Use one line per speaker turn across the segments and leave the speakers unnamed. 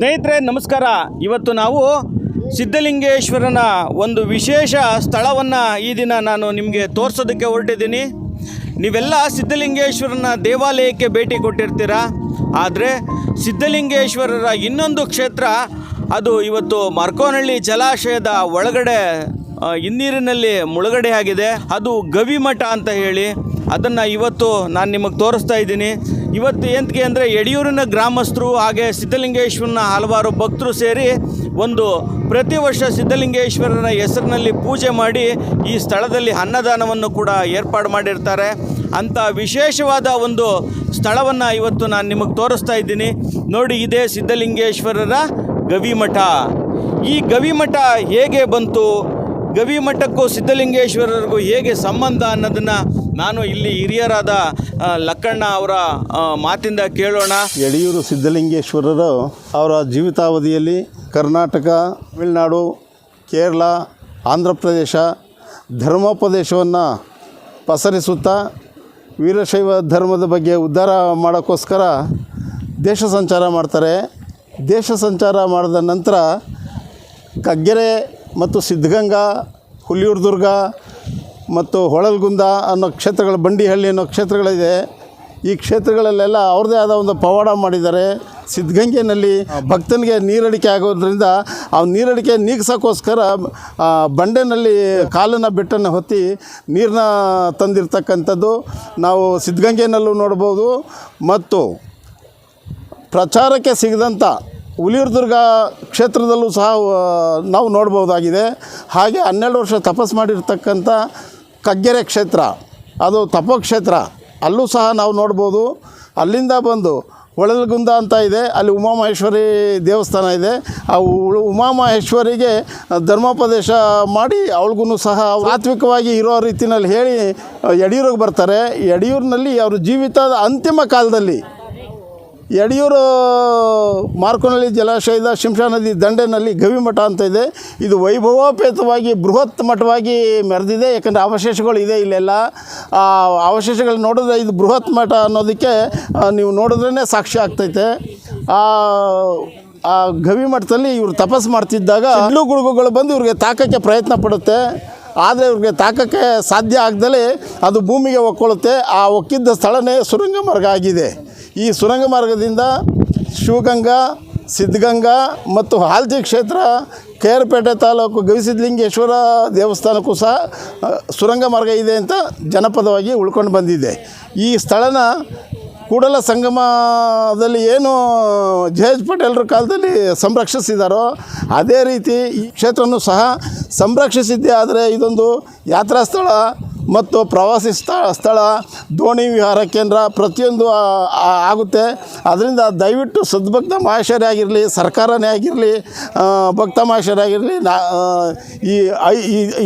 ಸ್ನೇಹಿತರೆ, ನಮಸ್ಕಾರ. ಇವತ್ತು ನಾವು ಸಿದ್ಧಲಿಂಗೇಶ್ವರನ ಒಂದು ವಿಶೇಷ ಸ್ಥಳವನ್ನು ಈ ದಿನ ನಾನು ನಿಮಗೆ ತೋರಿಸೋದಕ್ಕೆ ಹೊರಟಿದ್ದೀನಿ. ನೀವೆಲ್ಲ ಸಿದ್ಧಲಿಂಗೇಶ್ವರನ ದೇವಾಲಯಕ್ಕೆ ಭೇಟಿ ಕೊಟ್ಟಿರ್ತೀರ? ಆದರೆ ಸಿದ್ಧಲಿಂಗೇಶ್ವರರ ಇನ್ನೊಂದು ಕ್ಷೇತ್ರ, ಅದು ಇವತ್ತು ಮರ್ಕೋನಹಳ್ಳಿ ಜಲಾಶಯದ ಒಳಗಡೆ ಹಿನ್ನೀರಿನಲ್ಲಿ ಮುಳುಗಡೆ ಆಗಿದೆ. ಅದು ಗವಿಮಠ ಅಂತ ಹೇಳಿ. ಅದನ್ನು ಇವತ್ತು ನಾನು ನಿಮಗೆ ತೋರಿಸ್ತಾ ಇದ್ದೀನಿ. ಇವತ್ತು ಎಂತಕ್ಕೆ ಅಂದರೆ ಯಡಿಯೂರಿನ ಗ್ರಾಮಸ್ಥರು ಹಾಗೆ ಸಿದ್ಧಲಿಂಗೇಶ್ವರನ ಹಲವಾರು ಭಕ್ತರು ಸೇರಿ ಒಂದು ಪ್ರತಿ ವರ್ಷ ಸಿದ್ಧಲಿಂಗೇಶ್ವರನ ಹೆಸರಿನಲ್ಲಿ ಪೂಜೆ ಮಾಡಿ ಈ ಸ್ಥಳದಲ್ಲಿ ಅನ್ನದಾನವನ್ನು ಕೂಡ ಏರ್ಪಾಡು ಮಾಡಿರ್ತಾರೆ. ಅಂಥ ವಿಶೇಷವಾದ ಒಂದು ಸ್ಥಳವನ್ನು ಇವತ್ತು ನಾನು ನಿಮಗೆ ತೋರಿಸ್ತಾ ಇದ್ದೀನಿ. ನೋಡಿ ಇದೇ ಸಿದ್ಧಲಿಂಗೇಶ್ವರರ ಗವಿಮಠ. ಈ ಗವಿಮಠ ಹೇಗೆ ಬಂತು? ಗವಿಮಠಕ್ಕೂ ಸಿದ್ಧಲಿಂಗೇಶ್ವರರಿಗೂ ಹೇಗೆ ಸಂಬಂಧ ಅನ್ನೋದನ್ನು ನಾನು ಇಲ್ಲಿ ಹಿರಿಯರಾದ ಲಕ್ಕಣ್ಣ ಅವರ ಮಾತಿಂದ ಕೇಳೋಣ.
ಯಡಿಯೂರು ಸಿದ್ಧಲಿಂಗೇಶ್ವರರು ಅವರ ಜೀವಿತಾವಧಿಯಲ್ಲಿ ಕರ್ನಾಟಕ, ತಮಿಳುನಾಡು, ಕೇರಳ, ಆಂಧ್ರ ಪ್ರದೇಶ ಧರ್ಮೋಪದೇಶವನ್ನು ಪಸರಿಸುತ್ತಾ ವೀರಶೈವ ಧರ್ಮದ ಬಗ್ಗೆ ಉದ್ಧಾರ ಮಾಡೋಕ್ಕೋಸ್ಕರ ದೇಶ ಸಂಚಾರ ಮಾಡ್ತಾರೆ. ದೇಶ ಸಂಚಾರ ಮಾಡಿದ ನಂತರ ಕಗ್ಗೆರೆ ಮತ್ತು ಸಿದ್ಧಗಂಗಾ, ಹುಲಿಯೂರು ದುರ್ಗ ಮತ್ತು ಹೊಳಲ್ಗುಂದ ಅನ್ನೋ ಕ್ಷೇತ್ರಗಳು ಬಂಡಿಹಳ್ಳಿ ಅನ್ನೋ ಕ್ಷೇತ್ರಗಳಿದೆ. ಈ ಕ್ಷೇತ್ರಗಳಲ್ಲೆಲ್ಲ ಅವ್ರದ್ದೇ ಆದ ಒಂದು ಪವಾಡ ಮಾಡಿದ್ದಾರೆ. ಸಿದ್ಧಗಂಗೆನಲ್ಲಿ ಭಕ್ತನಿಗೆ ನೀರಡಿಕೆ ಆಗೋದ್ರಿಂದ ಆ ನೀರಡಿಕೆ ನೀಗ್ಸೋಕ್ಕೋಸ್ಕರ ಬಂಡೆನಲ್ಲಿ ಕಾಲನ್ನು ಬೆಟ್ಟನ್ನು ಹೊತ್ತಿ ನೀರನ್ನ ತಂದಿರ್ತಕ್ಕಂಥದ್ದು ನಾವು ಸಿದ್ಧಗಂಗೆನಲ್ಲೂ ನೋಡ್ಬೋದು. ಮತ್ತು ಪ್ರಚಾರಕ್ಕೆ ಸಿಗದಂಥ ಹುಲಿಯೂರು ದುರ್ಗ ಕ್ಷೇತ್ರದಲ್ಲೂ ಸಹ ನಾವು ನೋಡ್ಬೋದಾಗಿದೆ. ಹಾಗೆ ಹನ್ನೆರಡು ವರ್ಷ ತಪಸ್ ಮಾಡಿರ್ತಕ್ಕಂಥ ಕಗ್ಗೆರೆ ಕ್ಷೇತ್ರ, ಅದು ತಪೋಕ್ಷೇತ್ರ ಅಲ್ಲೂ ಸಹ ನಾವು ನೋಡ್ಬೋದು. ಅಲ್ಲಿಂದ ಬಂದು ಹೊಳಲ್ಗುಂದ ಅಂತ ಇದೆ, ಅಲ್ಲಿ ಉಮಾಮಹೇಶ್ವರಿ ದೇವಸ್ಥಾನ ಇದೆ. ಆ ಉಮಾಮಹೇಶ್ವರಿಗೆ ಧರ್ಮೋಪದೇಶ ಮಾಡಿ ಅವಳಿಗೂ ಸಹ ಸಾತ್ವಿಕವಾಗಿ ಇರೋ ರೀತಿಯಲ್ಲಿ ಹೇಳಿ, ಯಡಿಯೂರಿಗೆ ಬರ್ತಾರೆ. ಯಡಿಯೂರಿನಲ್ಲಿ ಅವರು ಜೀವಿತದ ಅಂತಿಮ ಕಾಲದಲ್ಲಿ ಯಡಿಯೂರು ಮಾರ್ಕೋನಹಳ್ಳಿ ಜಲಾಶಯದ ಶಿಂಷಾ ನದಿ ದಂಡೆನಲ್ಲಿ ಗವಿಮಠ ಅಂತ ಇದೆ. ಇದು ವೈಭವೋಪೇತವಾಗಿ ಬೃಹತ್ ಮಠವಾಗಿ ಮೆರೆದಿದೆ. ಯಾಕಂದರೆ ಅವಶೇಷಗಳು ಇದೆ ಇಲ್ಲೆಲ್ಲ. ಆ, ಅವಶೇಷಗಳು ನೋಡಿದ್ರೆ ಇದು ಬೃಹತ್ ಮಠ ಅನ್ನೋದಕ್ಕೆ ನೀವು ನೋಡಿದ್ರೇ ಸಾಕ್ಷಿ ಆಗ್ತೈತೆ. ಆ ಆ ಗವಿಮಠದಲ್ಲಿ ಇವರು ತಪಸ್ ಮಾಡ್ತಿದ್ದಾಗ ಇಡ್ಲು ಗುಡುಗುಗಳು ಬಂದು ಇವ್ರಿಗೆ ತಾಕಕ್ಕೆ ಪ್ರಯತ್ನ ಪಡುತ್ತೆ. ಆದರೆ ಇವ್ರಿಗೆ ತಾಕಕ್ಕೆ ಸಾಧ್ಯ ಆಗದಲೇ ಅದು ಭೂಮಿಗೆ ಒಕ್ಕೊಳ್ಳುತ್ತೆ ಆ ಒಕ್ಕಿದ್ದ ಸ್ಥಳನೇ ಸುರಂಗ ಮಾರ್ಗ ಆಗಿದೆ. ಈ ಸುರಂಗ ಮಾರ್ಗದಿಂದ ಶಿವಗಂಗಾ, ಸಿದ್ಧಗಂಗಾ ಮತ್ತು ಹಾಲ್ಜಿ ಕ್ಷೇತ್ರ ಕೇರ್ಪೇಟೆ ತಾಲೂಕು ಗವಿಸಿದ್ಧಲಿಂಗೇಶ್ವರ ದೇವಸ್ಥಾನಕ್ಕೂ ಸಹ ಸುರಂಗ ಮಾರ್ಗ ಇದೆ ಅಂತ ಜನಪದವಾಗಿ ಉಳ್ಕೊಂಡು ಬಂದಿದೆ. ಈ ಸ್ಥಳನ ಕೂಡಲ ಸಂಗಮದಲ್ಲಿ ಏನು ಜೆ ಎಚ್ ಪಟೇಲರ ಕಾಲದಲ್ಲಿ ಸಂರಕ್ಷಿಸಿದಾರೋ, ಅದೇ ರೀತಿ ಈ ಕ್ಷೇತ್ರವನ್ನು ಸಹ ಸಂರಕ್ಷಿಸಿದ್ದೆ ಆದರೆ ಇದೊಂದು ಯಾತ್ರಾ ಸ್ಥಳ. ಮತ್ತು ಪ್ರವಾಸಿ ಸ್ಥಳ ಸ್ಥಳ, ದೋಣಿ ವಿಹಾರ ಕೇಂದ್ರ ಪ್ರತಿಯೊಂದು ಆಗುತ್ತೆ. ಅದರಿಂದ ದಯವಿಟ್ಟು ಸದ್ಭಕ್ತ ಮಹೇಶ್ವರಿ ಆಗಿರಲಿ, ಸರ್ಕಾರನೇ ಆಗಿರಲಿ ಭಕ್ತ ಮಹೇಶ್ವರಿ ಆಗಿರಲಿ ಈ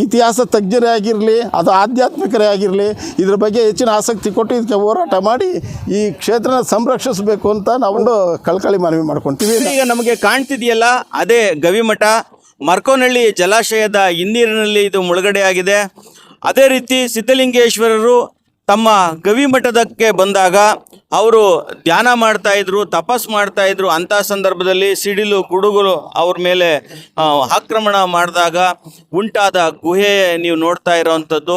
ಇತಿಹಾಸ ತಜ್ಞರೇ ಆಗಿರಲಿ, ಅದು ಆಧ್ಯಾತ್ಮಿಕರೇ ಆಗಿರಲಿ, ಇದ್ರ ಬಗ್ಗೆ ಹೆಚ್ಚಿನ ಆಸಕ್ತಿ ಕೊಟ್ಟು ಇದಕ್ಕೆ ಹೋರಾಟ ಮಾಡಿ ಈ ಕ್ಷೇತ್ರನ ಸಂರಕ್ಷಿಸಬೇಕು ಅಂತ ನಾವೊಂದು ಕಳ್ಕಳಿ ಮನವಿ ಮಾಡ್ಕೊತೀವಿ.
ಈಗ ನಮಗೆ ಕಾಣ್ತಿದೆಯಲ್ಲ, ಅದೇ ಗವಿಮಠ ಮರ್ಕೋನಹಳ್ಳಿ ಜಲಾಶಯದ ಹಿನ್ನೀರಿನಲ್ಲಿ ಇದು ಮುಳುಗಡೆ ಆಗಿದೆ ಅದೇ ರೀತಿ ಸಿದ್ಧಲಿಂಗೇಶ್ವರರು ತಮ್ಮ ಗವಿಮಠದಕ್ಕೆ ಬಂದಾಗ ಅವರು ಧ್ಯಾನ ಮಾಡ್ತಾ ಇದ್ರು, ತಪಸ್ ಮಾಡ್ತಾ ಇದ್ರು. ಅಂತ ಸಂದರ್ಭದಲ್ಲಿ ಸಿಡಿಲು ಕುಡುಗಲು ಅವ್ರ ಮೇಲೆ ಆಕ್ರಮಣ ಮಾಡಿದಾಗ ಉಂಟಾದ ಗುಹೆ ನೀವು ನೋಡ್ತಾ ಇರೋವಂಥದ್ದು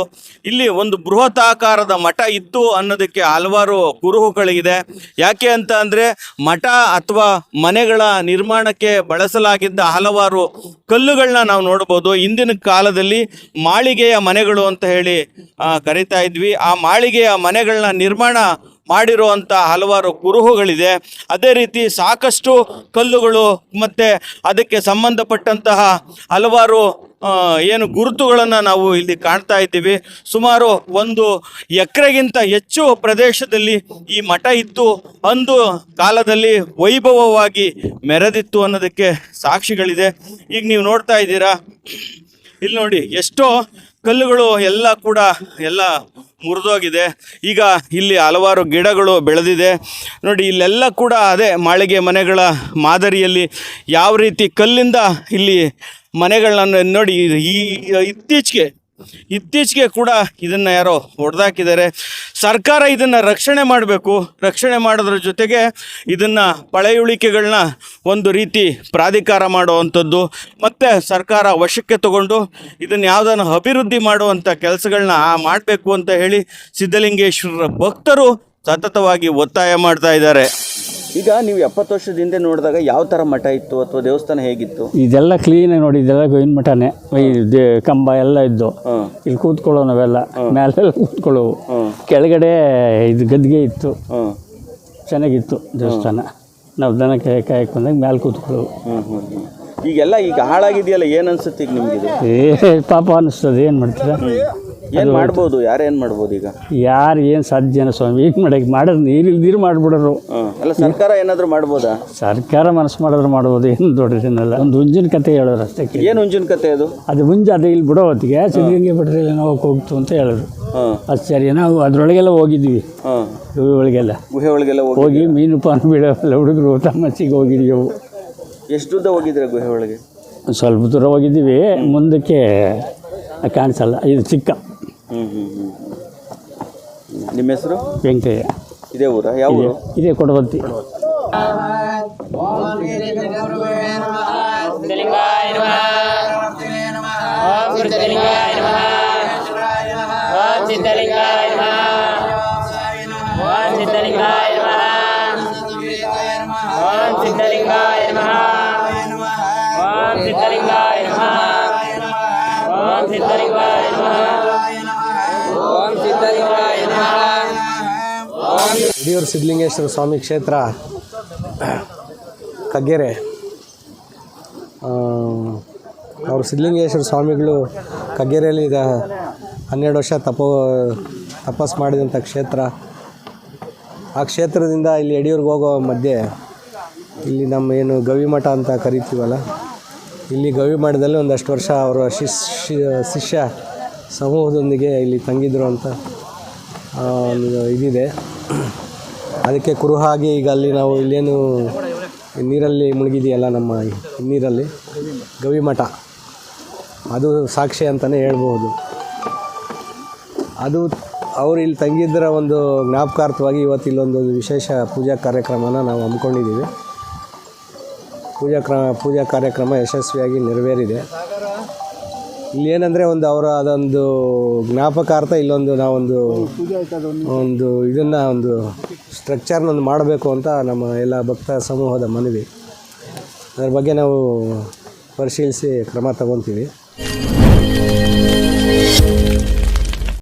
ಇಲ್ಲಿ ಒಂದು ಬೃಹತಾಕಾರದ ಮಠ ಇತ್ತು ಅನ್ನೋದಕ್ಕೆ ಹಲವಾರು ಕುರುಹುಗಳಿದೆ. ಯಾಕೆ ಅಂತ ಅಂದರೆ ಮಠ ಅಥವಾ ಮನೆಗಳ ನಿರ್ಮಾಣಕ್ಕೆ ಬಳಸಲಾಗಿದ್ದ ಹಲವಾರು ಕಲ್ಲುಗಳನ್ನ ನಾವು ನೋಡ್ಬೋದು. ಇಂದಿನ ಕಾಲದಲ್ಲಿ ಮಾಳಿಗೆಯ ಮನೆಗಳು ಅಂತ ಹೇಳಿ ಕರಿತಾ ಇದ್ವಿ. ಆ ಮಾಳಿಗೆಯ ಮನೆಗಳನ್ನ ನಿರ್ಮಾಣ ಮಾಡಿರುವಂಥ ಹಲವಾರು ಕುರುಹುಗಳಿದೆ. ಅದೇ ರೀತಿ ಸಾಕಷ್ಟು ಕಲ್ಲುಗಳು ಮತ್ತು ಅದಕ್ಕೆ ಸಂಬಂಧಪಟ್ಟಂತಹ ಹಲವಾರು ಏನು ಗುರುತುಗಳನ್ನು ನಾವು ಇಲ್ಲಿ ಕಾಣ್ತಾ ಇದ್ದೀವಿ. ಸುಮಾರು ಒಂದು ಎಕರೆಗಿಂತ ಹೆಚ್ಚು ಪ್ರದೇಶದಲ್ಲಿ ಈ ಮಠ ಇತ್ತು ಅಂದು ಕಾಲದಲ್ಲಿ ವೈಭವವಾಗಿ ಮೆರೆದಿತ್ತು ಅನ್ನೋದಕ್ಕೆ ಸಾಕ್ಷಿಗಳಿದೆ. ಈಗ ನೀವು ನೋಡ್ತಾ ಇದ್ದೀರಾ. ಇಲ್ಲಿ ನೋಡಿ, ಎಷ್ಟೋ ಕಲ್ಲುಗಳು ಎಲ್ಲ ಕೂಡ ಎಲ್ಲ ಮುರಿದೋಗಿದೆ. ಈಗ ಇಲ್ಲಿ ಹಲವಾರು ಗಿಡಗಳು ಬೆಳೆದಿದೆ. ನೋಡಿ, ಇಲ್ಲೆಲ್ಲ ಕೂಡ ಅದೇ ಮಾಳಿಗೆ ಮನೆಗಳ ಮಾದರಿಯಲ್ಲಿ ಯಾವ ರೀತಿ ಕಲ್ಲಿಂದ ಇಲ್ಲಿ ಮನೆಗಳನ್ನ ನೋಡಿ, ಈ ಇತ್ತೀಚೆಗೆ ಇತ್ತೀಚೆಗೆ ಕೂಡ ಇದನ್ನು ಯಾರೋ ಹೊಡೆದಾಕಿದ್ದಾರೆ. ಸರ್ಕಾರ ಇದನ್ನು ರಕ್ಷಣೆ ಮಾಡಬೇಕು. ರಕ್ಷಣೆ ಮಾಡೋದ್ರ ಜೊತೆಗೆ ಇದನ್ನು ಪಳೆಯುಳಿಕೆಗಳನ್ನ ಒಂದು ರೀತಿ ಪ್ರಾಧಿಕಾರ ಮಾಡುವಂಥದ್ದು. ಮತ್ತು ಸರ್ಕಾರ ವಶಕ್ಕೆ ತಗೊಂಡು ಇದನ್ನು ಯಾವುದನ್ನು ಅಭಿವೃದ್ಧಿ ಮಾಡುವಂಥ ಕೆಲಸಗಳನ್ನ ಮಾಡಬೇಕು ಅಂತ ಹೇಳಿ ಸಿದ್ಧಲಿಂಗೇಶ್ವರರ ಭಕ್ತರು ಸತತವಾಗಿ ಒತ್ತಾಯ ಮಾಡ್ತಾ ಇದ್ದಾರೆ. ಈಗ ನೀವು ಎಪ್ಪತ್ತು ವರ್ಷದ ಹಿಂದೆ ನೋಡಿದಾಗ ಯಾವ ಥರ ಮಠ ಇತ್ತು ಅಥವಾ ದೇವಸ್ಥಾನ ಹೇಗಿತ್ತು?
ಇದೆಲ್ಲ ಕ್ಲೀನಾಗಿ ನೋಡಿ ಇದೆಲ್ಲ ಗೋವಿನ ಮಠನೇ. ಈ ದೇ ಕಂಬ ಎಲ್ಲ ಇದ್ದು. ಇಲ್ಲಿ ಕೂತ್ಕೊಳ್ಳೋ ನಾವೆಲ್ಲ. ಮೇಲೆಲ್ಲ ಕೂತ್ಕೊಳ್ಳೋವು. ಕೆಳಗಡೆ ಇದು ಗದ್ದಿಗೆ ಇತ್ತು.
ಹಾಂ.
ಚೆನ್ನಾಗಿತ್ತು ದೇವಸ್ಥಾನ. ನಾವು ದನ ಕೈ ಕಾಯಕ್ಕೆ ಬಂದಾಗ ಮೇಲೆ ಕೂತ್ಕೊಳ್ಳೋವು.
ಈಗೆಲ್ಲ ಈಗ ಹಾಳಾಗಿದೆಯಲ್ಲ ಏನು ಅನ್ಸುತ್ತೆ ಈಗ ನಿಮಗೆ
ಏ ಪಾಪ ಅನ್ನಿಸ್ತದೆ ಏನು ಮಾಡ್ತೀರಾ?
ಏನ್ ಮಾಡ್ಬೋದು? ಏನು ಮಾಡ್ಬೋದು ಈಗ?
ಯಾರು ಏನು ಸಾಧ್ಯನ ಸ್ವಾಮಿ ಈಗ ಮಾಡಕ್ಕೆ ಮಾಡೋದು ನೀರು ನೀರು ಮಾಡಿಬಿಡೋರು.
ಅಲ್ಲ ಸರ್ಕಾರ ಏನಾದರೂ ಮಾಡ್ಬೋದಾ?
ಸರ್ಕಾರ ಮನಸ್ಸು ಮಾಡಿದ್ರೆ ಮಾಡ್ಬೋದು ಏನು ದೊಡ್ಡದೇನಲ್ಲ ಒಂದು ಹುಂಜಿನ ಕತೆ ಹೇಳೋರು ಅಷ್ಟೇ
ಏನು ಹುಂಜಿನ ಕತೆ ಅದು?
ಅದು ಮುಂಜೆ ಅದು ಇಲ್ಲಿ ಬಿಡೋ ಹೊತ್ತಿಗೆ ಸಿದ್ಧಗಂಗೆ ಬಿಟ್ರೆ ನಾವು ಹೋಗ್ತು ಅಂತ ಹೇಳಿದ್ರು
ಆಶ್ಚರ್ಯ
ಅದು ಸರಿ ನಾವು ಅದರೊಳಗೆಲ್ಲ ಹೋಗಿದ್ವಿ. ಗುಹೆ ಒಳಗೆಲ್ಲ.
ಗುಹೆ ಒಳಗೆಲ್ಲ ಹೋಗಿ
ಮೀನು ಪಾನು ಬಿಡೋಲ್ಲ ಹುಡುಗರು ತಮ್ಮಚ್ಚಿಗೆ ಹೋಗಿದ್ದೀವಿ
ಎಷ್ಟು ಉದ್ದ ಹೋಗಿದ್ರೆ ಗುಹೆ ಒಳಗೆ?
ಸ್ವಲ್ಪ ದೂರ ಹೋಗಿದ್ದೀವಿ ಮುಂದಕ್ಕೆ ಕಾಣಿಸಲ್ಲ ಇದು ಚಿಕ್ಕ.
ಹ್ಮ್ ಹ್ಮ್ ಹ್ಮ್ ನಿಮ್ಮ ಹೆಸರು?
ವೆಂಕಯ್ಯ.
ಇದೇ ಊರ? ಯಾವ ಊರು?
ಇದೇ ಕೊಡಬತ್ತಿ
ಯಡಿಯೂರು ಸಿದ್ಧಲಿಂಗೇಶ್ವರ ಸ್ವಾಮಿ ಕ್ಷೇತ್ರ ಕಗ್ಗೆರೆ ಅವರು ಸಿದ್ಧಲಿಂಗೇಶ್ವರ ಸ್ವಾಮಿಗಳು ಕಗ್ಗೆರೆಯಲ್ಲಿ ಈಗ ಹನ್ನೆರಡು ವರ್ಷ ತಪೋ, ತಪಸ್ ಮಾಡಿದಂಥ ಕ್ಷೇತ್ರ. ಆ ಕ್ಷೇತ್ರದಿಂದ ಇಲ್ಲಿ ಯಡಿಯೂರಿಗೆ ಹೋಗೋ ಮಧ್ಯೆ ಇಲ್ಲಿ ನಮ್ಮ ಏನು ಗವಿಮಠ ಅಂತ ಕರಿತೀವಲ್ಲ, ಇಲ್ಲಿ ಗವಿಮಠದಲ್ಲಿ ಒಂದಷ್ಟು ವರ್ಷ ಅವರ ಶಿಷ್ಯ ಶಿಷ್ಯ ಸಮೂಹದೊಂದಿಗೆ ಇಲ್ಲಿ ತಂಗಿದ್ರು ಅಂತ ಇದಿದೆ. ಅದಕ್ಕೆ ಕುರುಹಾಗಿ ಈಗ ಅಲ್ಲಿ ನಾವು ಇಲ್ಲೇನು ನೀರಲ್ಲಿ ಮುಳುಗಿದೆಯಲ್ಲ ನಮ್ಮ ನೀರಲ್ಲಿ ಗವಿಮಠ ಅದು ಸಾಕ್ಷಿ ಅಂತಲೇ ಹೇಳ್ಬೋದು ಅದು ಅವರು ಇಲ್ಲಿ ತಂಗಿದ್ದರ ಒಂದು ಜ್ಞಾಪಕಾರ್ಥವಾಗಿ ಇವತ್ತು ಇಲ್ಲೊಂದು ವಿಶೇಷ ಪೂಜಾ ಕಾರ್ಯಕ್ರಮನ ನಾವು ಹಮ್ಮಿಕೊಂಡಿದ್ದೀವಿ. ಪೂಜಾ ಕ್ರ, ಪೂಜಾ ಕಾರ್ಯಕ್ರಮ ಯಶಸ್ವಿಯಾಗಿ ನೆರವೇರಿದೆ. ಇಲ್ಲಿ ಏನಂದರೆ ಒಂದು ಅವರ ಅದೊಂದು ಜ್ಞಾಪಕಾರ್ಥ ಇಲ್ಲೊಂದು ನಾವೊಂದು ಒಂದು ಇದನ್ನು ಒಂದು ಸ್ಟ್ರಕ್ಚರ್ನ ಒಂದು ಮಾಡಬೇಕು ಅಂತ ನಮ್ಮ ಎಲ್ಲ ಭಕ್ತ ಸಮೂಹದ ಮನವಿ. ಅದರ ಬಗ್ಗೆ ನಾವು ಪರಿಶೀಲಿಸಿ ಕ್ರಮ ತಗೊತೀವಿ.